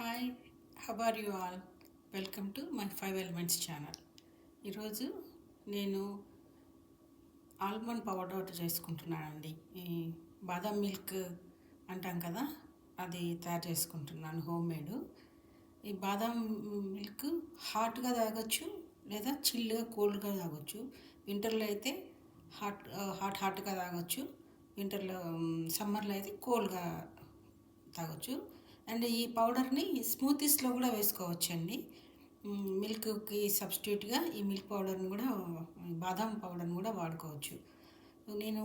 Hi how are you all welcome to my five elements channel ఈరోజు నేను almond powder చేసుకుంటున్నానండి. ఈ బాదం మిల్క్ అంటాం కదా అది తయారు చేసుకుంటున్నాను హోమ్ మేడ్ ఈ బాదం మిల్క్ హాట్గా తాగొచ్చు లేదా చిల్లుగా కోల్డ్గా తాగొచ్చు. వింటర్లో అయితే హాట్ హాట్ హాట్గా తాగొచ్చు. వింటర్లో సమ్మర్లో అయితే కోల్డ్గా తాగొచ్చు. అండ్ ఈ పౌడర్ని స్మూతీస్లో కూడా వేసుకోవచ్చండి. మిల్క్కి సబ్స్టిట్యూట్గా ఈ మిల్క్ పౌడర్ని కూడా బాదం పౌడర్ని కూడా వాడుకోవచ్చు. నేను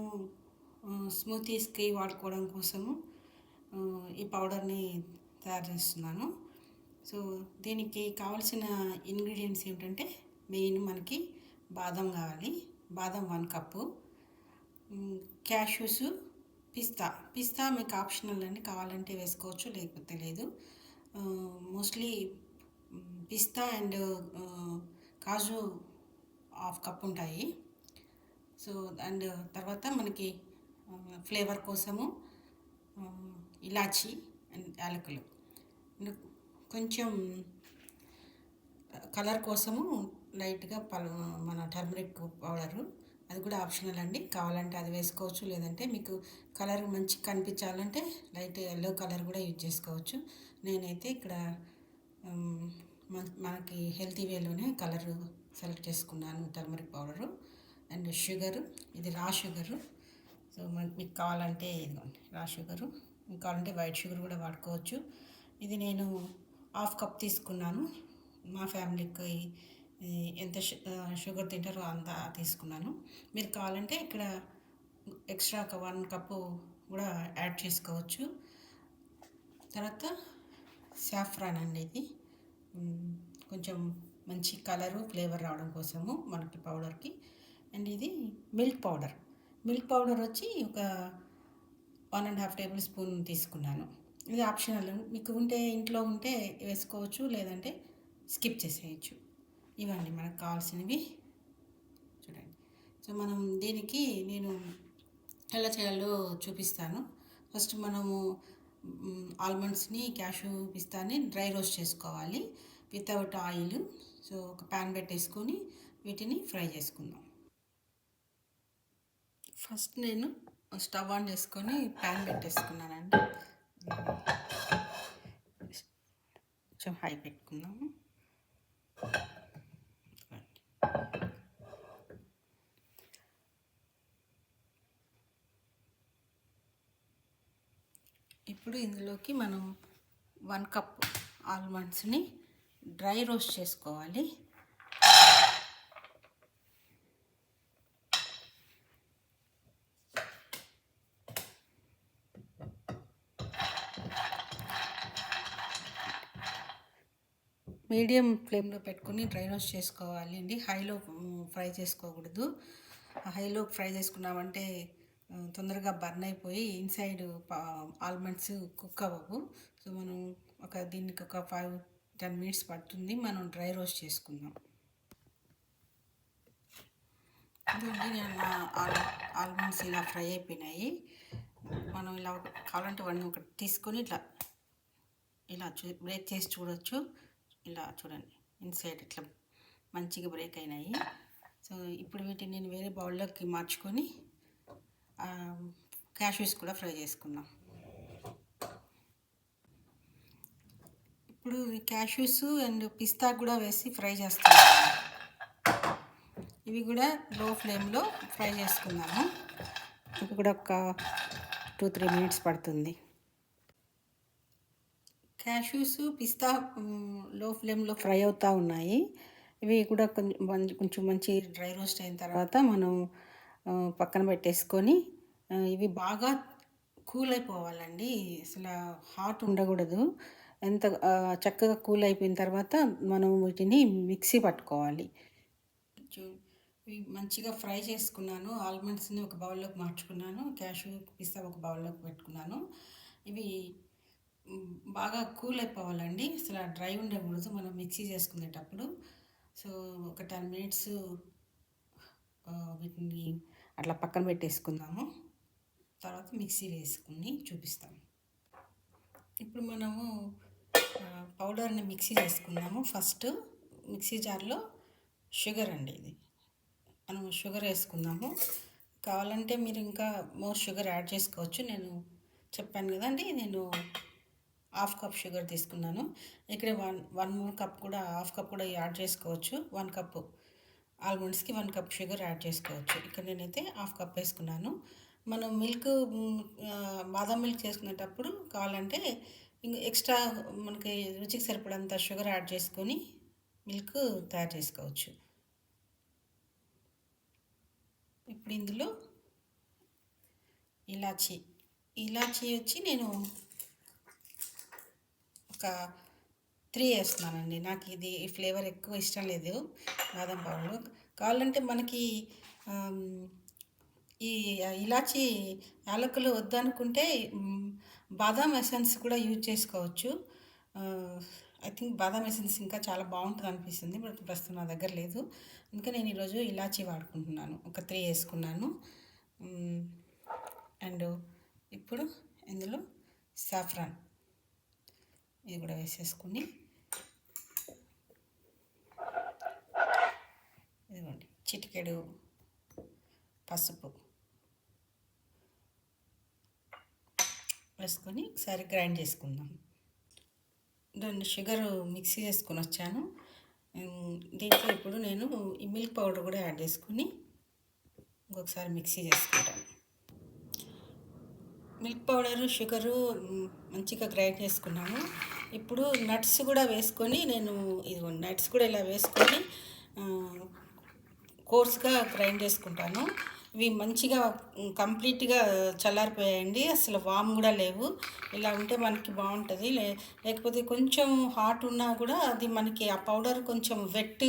స్మూతీస్కి వాడుకోవడం కోసము ఈ పౌడర్ని తయారు చేస్తున్నాను. సో దీనికి కావాల్సిన ఇంగ్రీడియంట్స్ ఏమిటంటే మెయిన్ మనకి బాదం కావాలి. బాదం వన్ కప్పు. క్యాష్యూస్ పిస్తా. పిస్తా మీకు ఆప్షనల్ అండి. కావాలంటే వేసుకోవచ్చు లేకపోతే లేదు. మోస్ట్లీ పిస్తా అండ్ కాజు హాఫ్ కప్ ఉంటాయి. సో అండ్ తర్వాత మనకి ఫ్లేవర్ కోసము ఇలాచి అండ్ యాలకులు. కొంచెం కలర్ కోసము లైట్గా పల్ మన టర్మరిక్ పౌడరు. అది కూడా ఆప్షనల్ అండి. కావాలంటే అది వేసుకోవచ్చు. లేదంటే మీకు కలర్ మంచి కనిపించాలంటే లైట్ ఎల్లో కలర్ కూడా యూజ్ చేసుకోవచ్చు. నేనైతే ఇక్కడ మనకి హెల్తీ వేలోనే కలర్ సెలెక్ట్ చేసుకున్నాను. Turmeric powder and sugar. ఇది రా షుగరు. సో మీకు కావాలంటే ఇదిగోండి రా షుగరు. మీకు కావాలంటే వైట్ షుగర్ కూడా వాడుకోవచ్చు. ఇది నేను హాఫ్ కప్ తీసుకున్నాను. మా ఫ్యామిలీకి ఎంత షుగర్ తింటారో అంత తీసుకున్నాను. మీరు కావాలంటే ఇక్కడ ఎక్స్ట్రా ఒక వన్ కప్పు కూడా యాడ్ చేసుకోవచ్చు. తర్వాత సాఫ్రాన్ అండి ఇది. కొంచెం మంచి కలరు ఫ్లేవర్ రావడం కోసము మనకి పౌడర్కి. అండ్ ఇది మిల్క్ పౌడర్. మిల్క్ పౌడర్ వచ్చి ఒక one and half tablespoon తీసుకున్నాను. ఇది ఆప్షనల్. మీకు ఉంటే ఇంట్లో ఉంటే వేసుకోవచ్చు లేదంటే స్కిప్ చేసేయచ్చు. ఇవ్వండి మనకు కావాల్సినవి. చూడండి. సో మనం దీనికి నేను ఎలా చేయాలో చూపిస్తాను. ఫస్ట్ మనము ఆల్మండ్స్ని క్యాషు పిస్తాని డ్రై రోస్ట్ చేసుకోవాలి వితౌట్ ఆయిల్. సో ఒక ప్యాన్ పెట్టేసుకొని వీటిని ఫ్రై చేసుకుందాం. ఫస్ట్ నేను స్టవ్ ఆన్ చేసుకొని ప్యాన్ పెట్టేసుకున్నానండి. కొంచెం హై పెట్టుకుందాము. ఇప్పుడు ఇందులోకి మనం వన్ కప్ ఆల్మండ్స్ని డ్రై రోస్ట్ చేసుకోవాలి. మీడియం ఫ్లేమ్లో పెట్టుకుని డ్రై రోస్ట్ చేసుకోవాలి అండి. హైలో ఫ్రై చేసుకోకూడదు. హైలో ఫ్రై చేసుకున్నామంటే తొందరగా బర్న్ అయిపోయి ఇన్సైడ్ ఆల్మండ్స్ కుక్ అవ్వవు. సో మనం ఒక దీనికి ఒక ఫైవ్ టెన్ మినిట్స్ పడుతుంది. మనం డ్రై రోస్ట్ చేసుకుందాం. ఆల్ ఆల్మండ్స్ ఇలా ఫ్రై అయిపోయినాయి. మనం ఇలా కావాలంటే వాడిని ఒకటి తీసుకొని ఇట్లా ఇలా చూ బ్రేక్ చేసి చూడొచ్చు. ఇలా చూడండి ఇన్సైడ్ ఇట్లా మంచిగా బ్రేక్ అయినాయి. సో ఇప్పుడు వీటిని నేను వేరే బౌల్లోకి మార్చుకొని క్యాష్యూస్ కూడా ఫ్రై చేసుకుందాం. ఇప్పుడు క్యాష్యూస్ అండ్ పిస్తా కూడా వేసి ఫ్రై చేస్తాను. ఇవి కూడా లో ఫ్లేమ్లో ఫ్రై చేసుకున్నాము ఇవి కూడా ఒక టూ త్రీ మినిట్స్ పడుతుంది. క్యాష్యూస్ పిస్తా లో ఫ్లేమ్లో ఫ్రై అవుతూ ఉన్నాయి. ఇవి కూడా కొంచెం కొంచెం మంచి డ్రై రోస్ట్ అయిన తర్వాత మనం పక్కన పెట్టేసుకొని ఇవి బాగా కూల్ అయిపోవాలండి. అసలు హాట్ ఉండకూడదు. ఎంత చక్కగా కూల్ అయిపోయిన తర్వాత మనం వీటిని మిక్సీ పట్టుకోవాలి. ఇవి మంచిగా ఫ్రై చేసుకున్నాను. ఆల్మండ్స్ని ఒక బౌల్లోకి మార్చుకున్నాను. క్యాషు పిస్తా ఒక బౌల్లోకి పెట్టుకున్నాను. ఇవి బాగా కూల్ అయిపోవాలండి. అసలు డ్రై ఉండకూడదు మనం మిక్సీ చేసుకునేటప్పుడు. సో ఒక టెన్ మినిట్స్ వీటిని అట్లా పక్కన పెట్టేసుకుందాము. తర్వాత మిక్సీ వేసుకుని చూపిస్తాము. ఇప్పుడు మనము పౌడర్ని మిక్సీ చేసుకుందాము ఫస్ట్ మిక్సీ జార్లో షుగర్ అండి ఇది. మనం షుగర్ వేసుకుందాము. కావాలంటే మీరు ఇంకా మోర్ షుగర్ యాడ్ చేసుకోవచ్చు. నేను చెప్పాను కదండి నేను హాఫ్ కప్ షుగర్ తీసుకున్నాను. ఇక్కడ వన్ వన్ మోర్ కప్ కూడా హాఫ్ కప్ కూడా యాడ్ చేసుకోవచ్చు. వన్ కప్ ఆల్మండ్స్కి వన్ కప్ షుగర్ యాడ్ చేసుకోవచ్చు. ఇక్కడ నేనైతే హాఫ్ కప్ వేసుకున్నాను. మనం మిల్క్ బాదం మిల్క్ చేసుకునేటప్పుడు కావాలంటే ఇంక ఎక్స్ట్రా మనకి రుచికి సరిపడంత షుగర్ యాడ్ చేసుకొని మిల్క్ తయారు చేసుకోవచ్చు. ఇప్పుడు ఇందులో ఇలాచీ ఇలాచీ వచ్చి నేను ఒక త్రీ వేస్తున్నానండి నాకు ఇది ఈ ఫ్లేవర్ ఎక్కువ ఇష్టం లేదు బాదం పావులు. కావాలంటే మనకి ఈ ఇలాచి యాలకులు వద్దనుకుంటే బాదాం ఎసెన్స్ కూడా యూజ్ చేసుకోవచ్చు. ఐ థింక్ బాదాం ఎసెన్స్ ఇంకా చాలా బాగుంటుంది అనిపిస్తుంది బట్ ప్రస్తుతం నా దగ్గర లేదు. అందుకే నేను ఈరోజు ఇలాచి వాడుకుంటున్నాను. ఒక త్రీ వేసుకున్నాను అండ్ ఇప్పుడు ఇందులో సాఫ్రాన్. ఇది కూడా వేసేసుకుని ఇదిగోండి చిటికెడు పసుపు వేసుకొని ఒకసారి గ్రైండ్ చేసుకుందాం. రెండు షుగర్ మిక్సీ చేసుకుని వచ్చాను. దీంట్లో ఇప్పుడు నేను ఈ మిల్క్ పౌడర్ కూడా యాడ్ చేసుకొని ఇంకొకసారి మిక్సీ చేసుకుంటాను. మిల్క్ పౌడరు షుగరు మంచిగా గ్రైండ్ చేసుకున్నాను. ఇప్పుడు నట్స్ కూడా వేసుకొని నేను ఇది నట్స్ కూడా ఇలా వేసుకొని కోర్స్గా గ్రైండ్ చేసుకుంటాను. ఇవి మంచిగా కంప్లీట్గా చల్లారిపోయాయండి. అసలు వామ్ కూడా లేవు. ఇలా ఉంటే మనకి బాగుంటుంది. లే లేకపోతే కొంచెం హాట్ ఉన్నా కూడా అది మనకి ఆ పౌడర్ కొంచెం వెట్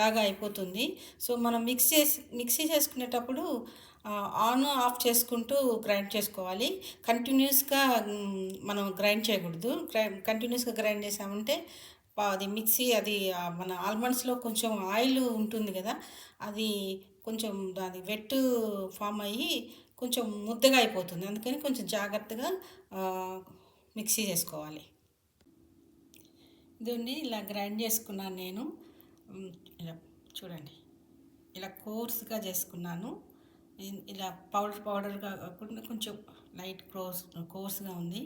లాగా అయిపోతుంది. సో మనం మిక్స్ చేసి మిక్సీ చేసుకునేటప్పుడు ఆన్ ఆఫ్ చేసుకుంటూ గ్రైండ్ చేసుకోవాలి. కంటిన్యూస్గా మనం గ్రైండ్ చేయకూడదు. కంటిన్యూస్గా గ్రైండ్ చేసామంటే అది మిక్సీ అది మన ఆల్మండ్స్లో కొంచెం ఆయిల్ ఉంటుంది కదా అది కొంచెం అది వెట్ ఫామ్ అయ్యి కొంచెం ముద్దగా అయిపోతుంది. అందుకని కొంచెం జాగ్రత్తగా మిక్సీ చేసుకోవాలి. ఇదండి ఇలా గ్రైండ్ చేసుకున్నాను నేను. ఇలా చూడండి. ఇలా కోర్స్గా చేసుకున్నాను. ఇలా పౌడర్ పౌడర్గా కాకుండా కొంచెం లైట్ క్రోస్ కోర్స్గా ఉంది.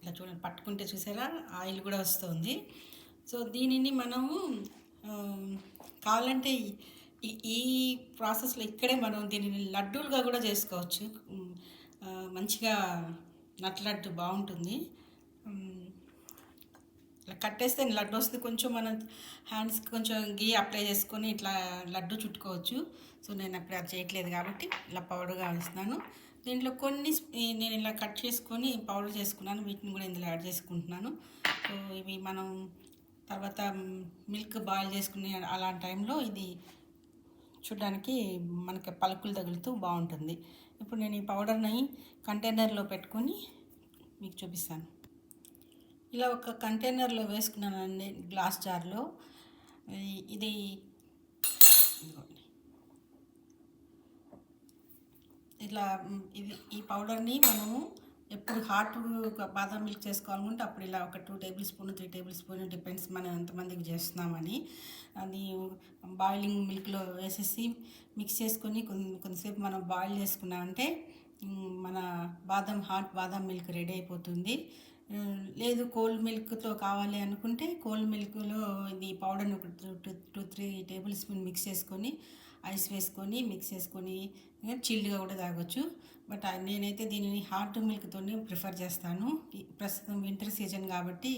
ఇలా చూడండి పట్టుకుంటే చూసారా? ఆయిల్ కూడా వస్తుంది. సో దీనిని మనము కావాలంటే ఈ ఈ ప్రాసెస్లో ఇక్కడే మనం దీనిని లడ్డూలుగా కూడా చేసుకోవచ్చు. మంచిగా నట్ లడ్డు బాగుంటుంది. ఇట్లా కట్టేస్తే లడ్డు వస్తుంది. కొంచెం మనం హ్యాండ్స్కి కొంచెం గీ అప్లై చేసుకొని ఇట్లా లడ్డు చుట్టుకోవచ్చు. సో నేను అప్పుడు అది చేయట్లేదు కాబట్టి ఇలా పౌడర్గా వేస్తున్నాను దీంట్లో కొన్ని నేను ఇలా కట్ చేసుకొని పౌడర్ చేసుకున్నాను. వీటిని కూడా ఇందులో యాడ్ చేసుకుంటున్నాను. సో ఇవి మనం తర్వాత మిల్క్ బాయిల్ చేసుకునే అలాంటి టైంలో ఇది చూడడానికి మనకి పలుకులు తగులుతూ బాగుంటుంది. ఇప్పుడు నేను ఈ పౌడర్ని కంటైనర్లో పెట్టుకొని మీకు చూపిస్తాను. ఇలా ఒక కంటైనర్లో వేసుకున్నానండి గ్లాస్ జార్లో ఇది ఇట్లా ఇది ఈ పౌడర్ని మనము ఎప్పుడు హాట్ బాదం మిల్క్ చేసుకోవాలనుకుంటే అప్పుడు ఇలా ఒక two tablespoon three tablespoon depends మనం ఎంతమందికి చేస్తున్నామని. అది బాయిలింగ్ మిల్క్లో వేసేసి మిక్స్ చేసుకొని కొన్ని కొంతసేపు మనం బాయిల్ చేసుకున్నామంటే మన బాదం హాట్ బాదం మిల్క్ రెడీ అయిపోతుంది. లేదు కోల్డ్ మిల్క్తో కావాలి అనుకుంటే కోల్డ్ మిల్క్లో ఇది పౌడర్ని ఒక two two three tablespoon mix చేసుకొని ఐస్ వేసుకొని మిక్స్ చేసుకొని చిల్డ్గా కూడా తాగొచ్చు. బట్ నేనైతే దీనిని హాట్ మిల్క్తోనే ప్రిఫర్ చేస్తాను. ప్రస్తుతం వింటర్ సీజన్ కాబట్టి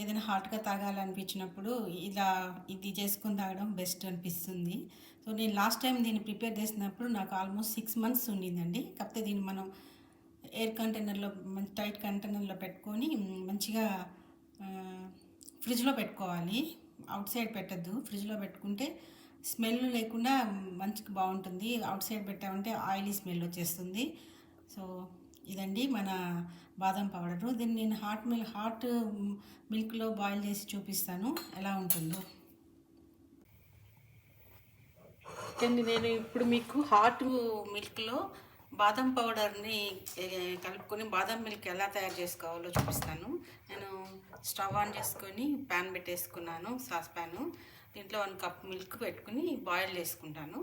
ఏదైనా హాట్గా తాగాలనిపించినప్పుడు ఇలా ఇది చేసుకొని తాగడం బెస్ట్ అనిపిస్తుంది. సో నేను లాస్ట్ టైం దీన్ని ప్రిపేర్ చేసినప్పుడు నాకు ఆల్మోస్ట్ సిక్స్ మంత్స్ ఉండిందండి. కాకపోతే దీన్ని మనం ఎయిర్ కంటైనర్లో మంచి టైట్ కంటైనర్లో పెట్టుకొని మంచిగా ఫ్రిడ్జ్లో పెట్టుకోవాలి. అవుట్ సైడ్ పెట్టద్దు. ఫ్రిడ్జ్లో పెట్టుకుంటే స్మెల్ లేకుండా మంచిగా బాగుంటుంది. అవుట్ సైడ్ పెట్టామంటే ఆయిలీ స్మెల్ వచ్చేస్తుంది. సో ఇదండి మన బాదం పౌడరు. దీన్ని నేను హాట్ మిల్క్ హాట్ మిల్క్లో బాయిల్ చేసి చూపిస్తాను. ఎలా ఉంటుందో. నేను ఇప్పుడు మీకు హాట్ మిల్క్లో బాదం పౌడర్ని కలుపుకొని బాదం మిల్క్ ఎలా తయారు చేసుకోవాలో చూపిస్తాను. నేను స్టవ్ ఆన్ చేసుకొని ప్యాన్ పెట్టేసుకున్నాను సాస్ ప్యాను. దీంట్లో వన్ కప్ మిల్క్ పెట్టుకుని బాయిల్ చేసుకుంటాను.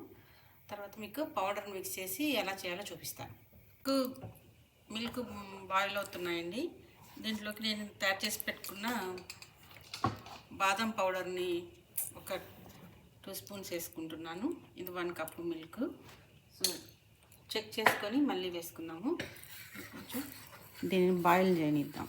తర్వాత మీకు పౌడర్ మిక్స్ చేసి ఎలా చేయాలో చూపిస్తాను. మిల్క్ మిల్క్ బాయిల్ అవుతున్నాయండి. దీంట్లోకి నేను తయారు చేసి పెట్టుకున్న బాదం పౌడర్ని ఒక టూ స్పూన్స్ వేసుకుంటున్నాను. ఇది one cup milk. So check చేసుకొని మళ్ళీ వేసుకున్నాము కొంచెం దీన్ని బాయిల్ చేయనిద్దాం.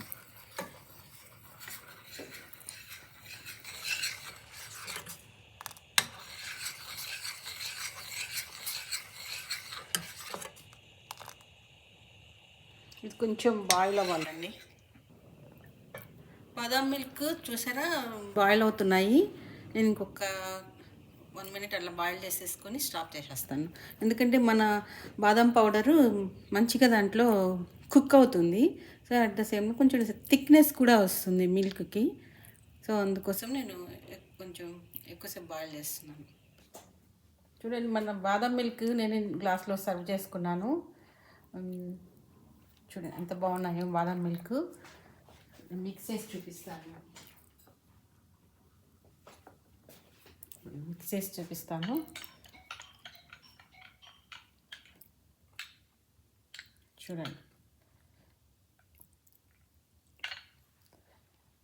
ఇది కొంచెం బాయిల్ అవ్వాలండి. బాదాం మిల్క్ చూసారా? బాయిల్ అవుతున్నాయి. నేను ఇంకొక వన్ మినిట్ అట్లా బాయిల్ చేసేసుకొని స్టాప్ చేసేస్తాను. ఎందుకంటే మన బాదం పౌడరు మంచిగా దాంట్లో కుక్ అవుతుంది. సో అట్ ద సేమ్ కొంచెం థిక్నెస్ కూడా వస్తుంది మిల్క్కి. సో అందుకోసం నేను కొంచెం ఎక్కువసేపు బాయిల్ చేస్తున్నాను. చూడండి మన బాదం మిల్క్ నేను గ్లాస్లో సర్వ్ చేసుకున్నాను. చూడండి ఎంత బాగున్నాయో బాదం మిల్క్. మిక్స్ చేసి చూపిస్తాను. మిక్స్ చేసి చూపిస్తాను చూడండి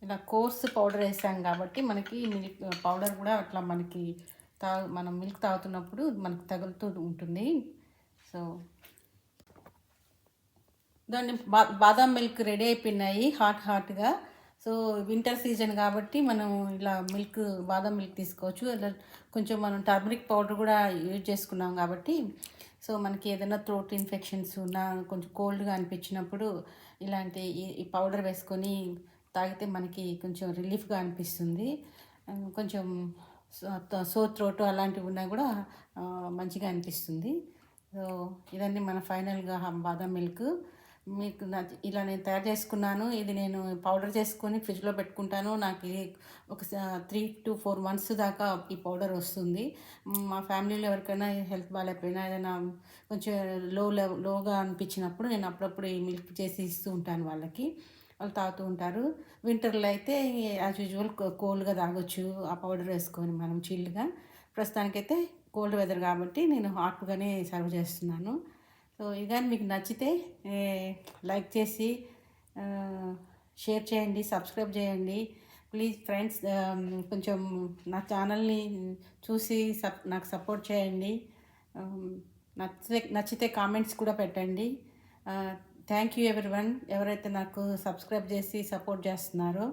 ఇలా కోర్స్ పౌడర్ వేసాం కాబట్టి మనకి మిల్క్ పౌడర్ కూడా అట్లా మనకి తా మనం మిల్క్ తాగుతున్నప్పుడు మనకు తగులుతూ ఉంటుంది. సో దాన్ని బా బాదాం మిల్క్ రెడీ అయిపోయినాయి హాట్ హాట్గా. సో వింటర్ సీజన్ కాబట్టి మనం ఇలా మిల్క్ బాదం మిల్క్ తీసుకోవచ్చు. ఇలా కొంచెం మనం టర్మరిక్ పౌడర్ కూడా యూజ్ చేసుకున్నాం కాబట్టి. సో మనకి ఏదైనా థ్రోట్ ఇన్ఫెక్షన్స్ ఉన్నా కొంచెం కోల్డ్గా అనిపించినప్పుడు ఇలాంటి ఈ- పౌడర్ వేసుకొని తాగితే మనకి కొంచెం రిలీఫ్గా అనిపిస్తుంది. కొంచెం సో థ్రోట్ అలాంటివి ఉన్నా కూడా మంచిగా అనిపిస్తుంది. సో ఇదన్నీ మన ఫైనల్గా బాదం మిల్క్. మీకు నా ఇలా నేను తయారు చేసుకున్నాను. ఇది నేను పౌడర్ చేసుకొని ఫ్రిడ్జ్లో పెట్టుకుంటాను. నాకు ఇది ఒక త్రీ టు ఫోర్ మంత్స్ దాకా ఈ పౌడర్ వస్తుంది. మా ఫ్యామిలీలో ఎవరికైనా హెల్త్ బాగాలేకపోయినా ఏదైనా కొంచెం లో లెవ్ లోగా అనిపించినప్పుడు నేను అప్పుడప్పుడు ఈ మిల్క్ చేసి ఇస్తూ ఉంటాను వాళ్ళకి. వాళ్ళు తాగుతూ ఉంటారు. వింటర్లో అయితే యాజ్ యూజువల్ కోల్డ్గా తాగొచ్చు. ఆ పౌడర్ వేసుకొని మనం చిల్డ్గా. ప్రస్తుతానికైతే కోల్డ్ వెదర్ కాబట్టి నేను హాట్గానే సర్వ్ చేస్తున్నాను. సో ఇది కానీ మీకు నచ్చితే లైక్ చేసి షేర్ చేయండి సబ్స్క్రైబ్ చేయండి. ప్లీజ్ ఫ్రెండ్స్ కొంచెం నా ఛానల్ని చూసి సప్ నాకు సపోర్ట్ చేయండి. నచ్చితే నచ్చితే కామెంట్స్ కూడా పెట్టండి. థ్యాంక్ యూ ఎవరి వన్ ఎవరైతే నాకు సబ్స్క్రైబ్ చేసి సపోర్ట్ చేస్తున్నారో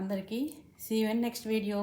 అందరికీ సీ యూ నెక్స్ట్ వీడియో.